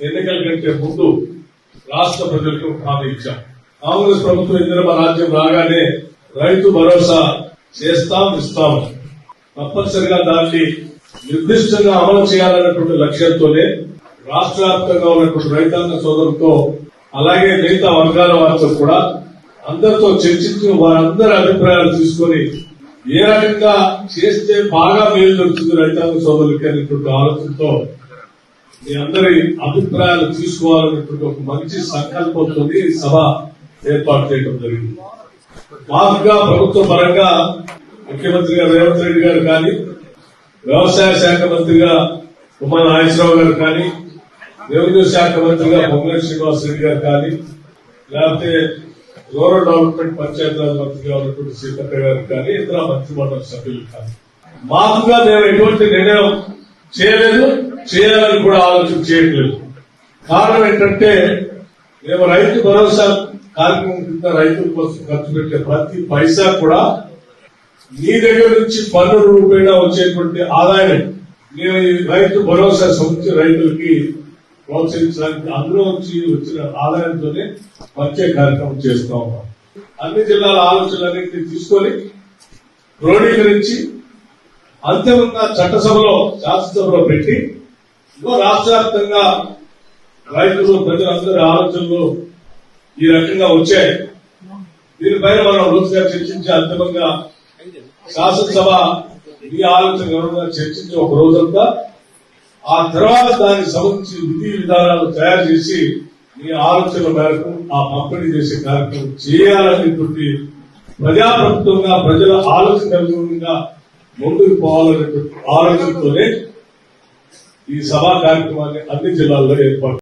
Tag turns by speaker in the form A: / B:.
A: ఎన్నికల కంటే ముందు రాష్ట్ర ప్రజలకు హామీ ఇచ్చాం. కాంగ్రెస్ ప్రభుత్వం ఇందిరమ రాజ్యం రాగానే రైతు భరోసా చేస్తాం ఇస్తాం. తప్పనిసరిగా దాన్ని నిర్దిష్టంగా అమలు చేయాలన్నటువంటి లక్ష్యంతోనే రాష్ట్ర వ్యాప్తంగా ఉన్నటువంటి రైతాంగ సోదరులతో అలాగే మిగతా వర్గాల వారితో కూడా అందరితో చర్చించి వారందరి అభిప్రాయాలు తీసుకొని ఏ రకంగా చేస్తే బాగా మేలు జరుగుతుంది రైతాంగ సోదరులకి అనేటువంటి ఆలోచనతో మీ అందరి అభిప్రాయాలు తీసుకోవాలనేటువంటి ఒక మంచి సంకల్పంతో సభ ఏర్పాటు చేయడం జరిగింది. మాకుగా ప్రభుత్వ పరంగా ముఖ్యమంత్రి గారు రేవంత్ రెడ్డి గారు కానీ వ్యవసాయ శాఖ మంత్రిగా ఉమా నాగేశ్వరరావు గారు కానీ రెవెన్యూ శాఖ మంత్రిగా పొంగులేటి శ్రీనివాస్ రెడ్డి గారు కానీ లేకపోతే రూరల్ డెవలప్మెంట్ పంచాయతీరాజ్ మంత్రిగా ఉన్నటువంటి సీతక్క గారు కానీ ఇతర మంత్రిమండలి సభ్యులు కానీ. మాకుగా మేము ఎటువంటి నిర్ణయం చేయలేదు. చేయాలని కూడా ఆలోచన చేయట్లేదు. కారణం ఏంటంటే మేము రైతు భరోసా కార్యక్రమం కింద రైతుల కోసం ఖర్చు పెట్టే ప్రతి పైసా కూడా నీ దగ్గర నుంచి పన్ను రూపేణా వచ్చేటువంటి ఆదాయం మేము ఈ రైతు భరోసా సంస్థ రైతులకి ప్రోత్సహించడానికి అందులో నుంచి వచ్చిన ఆదాయంతోనే వచ్చే కార్యక్రమం చేస్తా ఉన్నాం. అన్ని జిల్లాల ఆలోచనలన్నింటినీ తీసుకొని క్రోడీకరించి అంతిమంగా చట్టసభలో శాసనసభలో పెట్టి రాష్ట్ర వ్యాప్తంగా రైతులు ప్రజలందరి ఆలోచనలు ఈ రకంగా వచ్చాయి. దీనిపైన మనం లోతుగా చర్చించి అంతిమంగా శాసనసభ ఈ ఆలోచన గౌరవంగా చర్చించి ఒక రోజంతా ఆ తర్వాత దానికి సంబంధించి విధి విధానాలు తయారు చేసి ఈ ఆలోచన మేరకు ఆ పంపిణీ చేసే కార్యక్రమం చేయాలనేటువంటి ప్రజాప్రభుత్వంగా ప్రజల ఆలోచన ముందుకు పోవాలనేటువంటి ఆలోచనతోనే ఈ సభా కార్యక్రమాన్ని అన్ని జిల్లాల్లో ఏర్పాటు